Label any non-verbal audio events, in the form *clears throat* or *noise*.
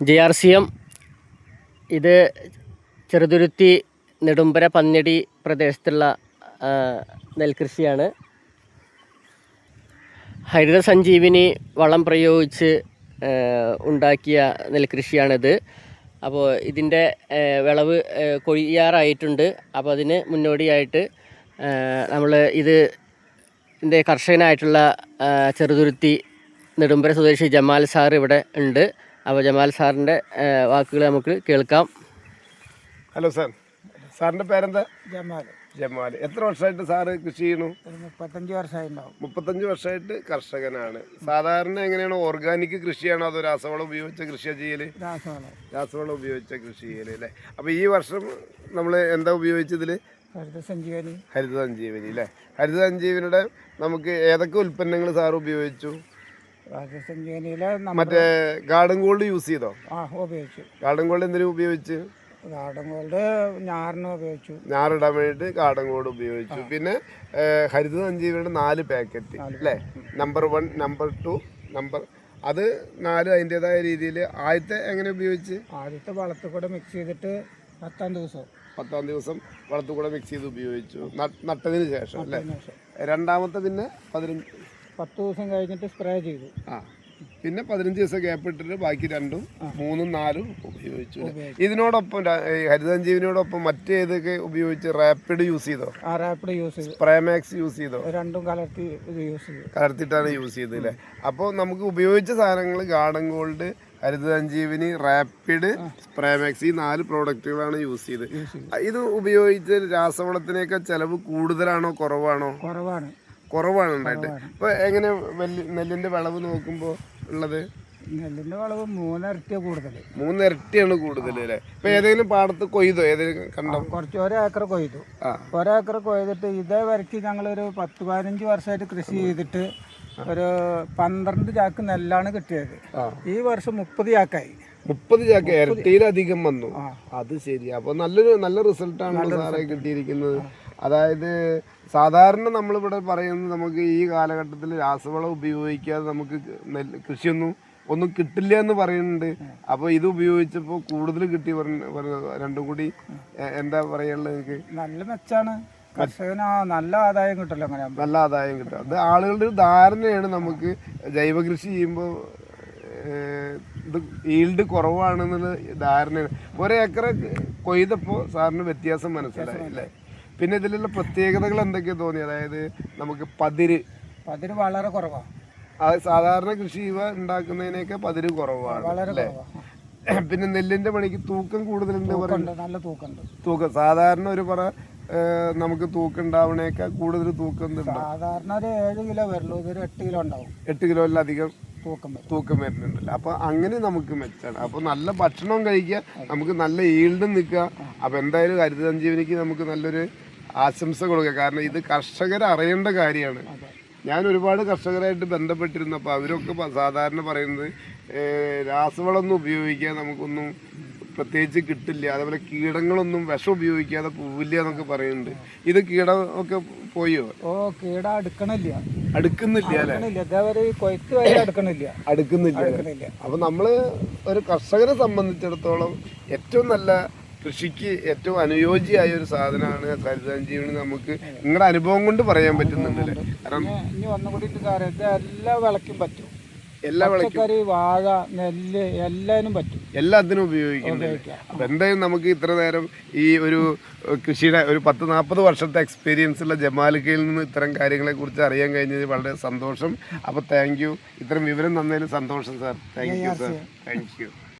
J R C M. ഇത് ചെറുതുരുത്തി നെടുമ്പര പന്നടി പ്രദേശത്തുള്ള നെൽകൃഷിയാണ്. ഹരിത സഞ്ജീവിനി വളം പ്രയോഗിച്ച് ഉണ്ടാക്കിയ നെൽകൃഷിയാണിത്. അപ്പോൾ ഇതിന്റെ വിളവ് കൊയ്യാറായിട്ടുണ്ട് അപ്പോൾ അതിന് മുന്നോടിയായിട്ട് നമ്മൾ ഇത് ഇതിന്റെ കർഷകനായിട്ടുള്ള ചെറുതുരുത്തി നെടുമ്പര സ്വദേശി ജമാൽ സാർ ഇവിടെ ഉണ്ട്. അപ്പോൾ ജമാൽ സാറിന്റെ വാക്കുകൾ നമുക്ക് കേൾക്കാം. Hello sir. സാറിന്റെ പേരെന്താ? ജമാൽ. ജമാൽ. എത്ര വർഷമായിട്ട് സാറ് കൃഷി ചെയ്യുന്നു? മുപ്പത്തഞ്ച് വർഷമായിട്ടുണ്ടാവും. മുപ്പത്തഞ്ച് വർഷമായിട്ട് കർഷകനാണ്. സാധാരണ എങ്ങനെയാണ് ഓർഗാനിക് കൃഷിയാണോ അതോ രാസവളം ഉപയോഗിച്ച കൃഷിയാണ് ചെയ്യൽ? രാസവളം. രാസവളം ഉപയോഗിച്ച കൃഷി ചെയ്യൽ അല്ലേ? അപ്പോൾ ഈ വർഷം നമ്മൾ എന്താ ഉപയോഗിച്ചതിൽ ഹരിത സഞ്ജീവനി ഹരിത സഞ്ജീവനി അല്ലേ? ഹരിത സഞ്ജീവനിയുടെ നമുക്ക് ഏതൊക്കെ ഉൽപ്പന്നങ്ങൾ സാർ ഉപയോഗിച്ചു? സഞ്ജീവനിയിലെ നമ്മൾ മറ്റേ ഗാർഡൻ ഗോൾഡ് യൂസ് ചെയ്തോ? ആ ഉപയോഗിച്ചു. ഗാർഡൻ ഗോൾഡ് എന്തിനു ഉപയോഗിച്ച്? ഗാർഡൻ ഗോൾഡ് ഞാറിന് ഉപയോഗിച്ചു. ഞാറിടാൻ വേണ്ടിയിട്ട് ഗാർഡൻ ഗോൾഡ് ഉപയോഗിച്ചു. പിന്നെ ഹരിത സഞ്ജീവിയുടെ നാല് പാക്കറ്റ് അല്ലേ number one number two number അത് നാല് അതിന്റെതായ രീതിയിൽ ആദ്യത്തെ എങ്ങനെ ഉപയോഗിച്ച്? ആദ്യത്തെ വളത്തിൽ കൂടെ മിക്സ് ചെയ്തിട്ട് പത്താം ദിവസം. പത്താം ദിവസം വളത്തു കൂടെ മിക്സ് ചെയ്ത് ഉപയോഗിച്ചു. നട്ട്- നട്ടതിന് ശേഷം അല്ലേ? രണ്ടാമത്തെ പിന്നെ പതിനഞ്ച് പത്ത് ദിവസം കഴിഞ്ഞിട്ട് സ്പ്രേ ചെയ്തു. ആ പിന്നെ പതിനഞ്ച് ദിവസം ഗ്യാപ്പ് ഇട്ടിട്ട് ബാക്കി രണ്ടും മൂന്നും നാലും ഉപയോഗിച്ചു? ഇതിനോടൊപ്പം ര- ഈ ഹരിത സഞ്ജീവിനോടൊപ്പം മറ്റേതൊക്കെ ഉപയോഗിച്ച് റാപ്പിഡ് യൂസ് ചെയ്തോ? ആ റാപ്പിഡ് യൂസ് ചെയ്തു. സ്പ്രേമാക്സ് യൂസ് ചെയ്തോ? രണ്ടും കലർത്തി യൂസ് ചെയ്തു. കലർത്തിട്ടാണ് യൂസ് ചെയ്തത് അല്ലേ? അപ്പോൾ നമുക്ക് ഉപയോഗിച്ച സാധനങ്ങൾ ഗാർഡൻ ഗോൾഡ് ഹരിതഞ്ജീവിനി റാപ്പിഡ് സ്പ്രേമാക്സ് ഈ നാല് പ്രോഡക്റ്റുകളാണ് യൂസ് ചെയ്ത്. ഇത് ഉപയോഗിച്ച് രാസവളത്തിനേക്കാൾ ചെലവ് കൂടുതലാണോ കുറവാണോ? കുറവാണ്. കുറവാണ് ഉണ്ടായിട്ട്. ഇപ്പൊ എങ്ങനെ നെല്ലിന്റെ വിളവ് നോക്കുമ്പോ ഉള്ളത്? നെല്ലിന്റെ വിളവ് മൂന്നിരട്ടിയ കൂടുതൽ മൂന്നിരട്ടിയാണ് കൂടുതൽ അല്ലേ? ഇപ്പൊ ഏതെങ്കിലും പാടത്ത് കൊയ്തോ? ഏതെങ്കിലും കണ്ടോ? കുറച്ച് ഒരേക്കർ കൊയ്തു. ഒരേക്കർ കൊയ്തിട്ട് ഇതേ വരയ്ക്ക് ഞങ്ങളൊരു പത്ത് പതിനഞ്ച് വർഷമായിട്ട് കൃഷി ചെയ്തിട്ട് ഒരു പന്ത്രണ്ട് ചാക്ക് നെല്ലാണ് കിട്ടിയത്. ഈ വർഷം മുപ്പത് ചാക്കായി. മുപ്പത് ചാക്ക് ഇരട്ടിയിലധികം വന്നു. അത് ശരി. അപ്പൊ നല്ലൊരു നല്ല റിസൾട്ടാണ് സാറേ കിട്ടിയിരിക്കുന്നത്. അതായത് സാധാരണ നമ്മളിവിടെ പറയുന്നത് നമുക്ക് ഈ കാലഘട്ടത്തിൽ രാസവളം ഉപയോഗിക്കാതെ നമുക്ക് നെല്ല് കൃഷിയൊന്നും ഒന്നും കിട്ടില്ല എന്ന് പറയുന്നുണ്ട്. അപ്പോൾ ഇത് ഉപയോഗിച്ചപ്പോൾ കൂടുതൽ കിട്ടി പറഞ്ഞ രണ്ടും കൂടി എന്താ പറയുള്ളത് നിങ്ങൾക്ക് നല്ല മെച്ചാണ്. കർഷകന് നല്ല ആദായം കിട്ടല്ലോ അങ്ങനെ നല്ല ആദായം കിട്ടും. അത് ആളുകളുടെ ഒരു ധാരണയാണ് നമുക്ക് ജൈവ കൃഷി ചെയ്യുമ്പോൾ ഇത് ഈൽഡ് കുറവാണെന്നുള്ള ധാരണയാണ്. ഒരേക്കറെ കൊയ്തപ്പോൾ സാറിന് വ്യത്യാസം മനസ്സിലായി അല്ലേ പിന്നെ ഇതിലുള്ള പ്രത്യേകതകൾ എന്തൊക്കെയാ തോന്നി? അതായത് നമുക്ക് പതിര്. പതിര് വളരെ കുറവാ. സാധാരണ കൃഷി ഇവ ഉണ്ടാക്കുന്നതിനൊക്കെ പതിര് കുറവാണ് അല്ലേ? *clears throat* പിന്നെ നെല്ലിന്റെ പണിക്ക് തൂക്കം കൂടുതലുണ്ട് നല്ല തൂക്കമുണ്ട്. തൂക്കം. സാധാരണ ഒരു പറ നമുക്ക് തൂക്കം ഉണ്ടാവണേക്കാൾ കൂടുതൽ തൂക്കം സാധാരണ ഒരു ഏഴ് കിലോ വരുള്ളൂ ഇതൊരു എട്ട് കിലോ ഉണ്ടാവും. എട്ട് കിലോയിലധികം തൂക്കം വരും തൂക്കം വരുന്നുണ്ടല്ലോ അപ്പൊ അങ്ങനെ നമുക്ക് മെച്ചാണ്. അപ്പൊ നല്ല ഭക്ഷണവും കഴിക്കുക നമുക്ക് നല്ല ഈൽഡും നിൽക്കുക. അപ്പൊ എന്തായാലും ഹരിത സഞ്ജീവനിക്ക് നമുക്ക് നല്ലൊരു ആശംസ കൊടുക്കുക. കാരണം ഇത് കർഷകർ അറിയേണ്ട കാര്യമാണ്. ഞാൻ ഒരുപാട് കർഷകരായിട്ട് ബന്ധപ്പെട്ടിരുന്നു. അപ്പോൾ അവരൊക്കെ സാധാരണ പറയുന്നത് രാസവളമൊന്നും ഉപയോഗിക്കാൻ നമുക്കൊന്നും പ്രത്യേകിച്ച് കിട്ടില്ല. അതേപോലെ കീടങ്ങളൊന്നും വിഷം ഉപയോഗിക്കാതെ പോവില്ല എന്നൊക്കെ പറയുന്നുണ്ട്. ഇത് കീടം ഒക്കെ പോയോ? ഓ കീട അടുക്കണില്ല. അടുക്കുന്നില്ല അടുക്കണില്ല. അടുക്കുന്നില്ല അപ്പൊ നമ്മൾ ഒരു കർഷകരെ സംബന്ധിച്ചിടത്തോളം ഏറ്റവും നല്ല കൃഷിക്ക് ഏറ്റവും അനുയോജ്യമായ ഒരു സാധനമാണ് ഹരിതസഞ്ജീവനി നമുക്ക് നിങ്ങളുടെ അനുഭവം കൊണ്ട് പറയാൻ പറ്റുന്നുണ്ടല്ലേ കാരണം ഇനി ഇനി ഒന്നുകൂടി ഇത് കാര്യം എല്ലാ വിളക്കും പറ്റും. എല്ലാ വിളയ്ക്കും. പച്ചക്കറി വാഴ നെല്ല് എല്ലാം പറ്റും. എല്ലാത്തിനും ഉപയോഗിക്കുന്നുണ്ട് അപ്പൊ എന്തായാലും നമുക്ക് ഇത്ര നേരം ഈ ഒരു ഏഹ്, കൃഷിയുടെ ഒരു പത്ത് നാൽപ്പത് വർഷത്തെ എക്സ്പീരിയൻസ് ഉള്ള ജമാലിക്കയിൽ നിന്ന് ഇത്തരം കാര്യങ്ങളെ കുറിച്ച് അറിയാൻ കഴിഞ്ഞത് വളരെ സന്തോഷം. അപ്പൊ താങ്ക് യു ഇത്തരം വിവരം തന്നതിന് സന്തോഷം sir thank you sir thank you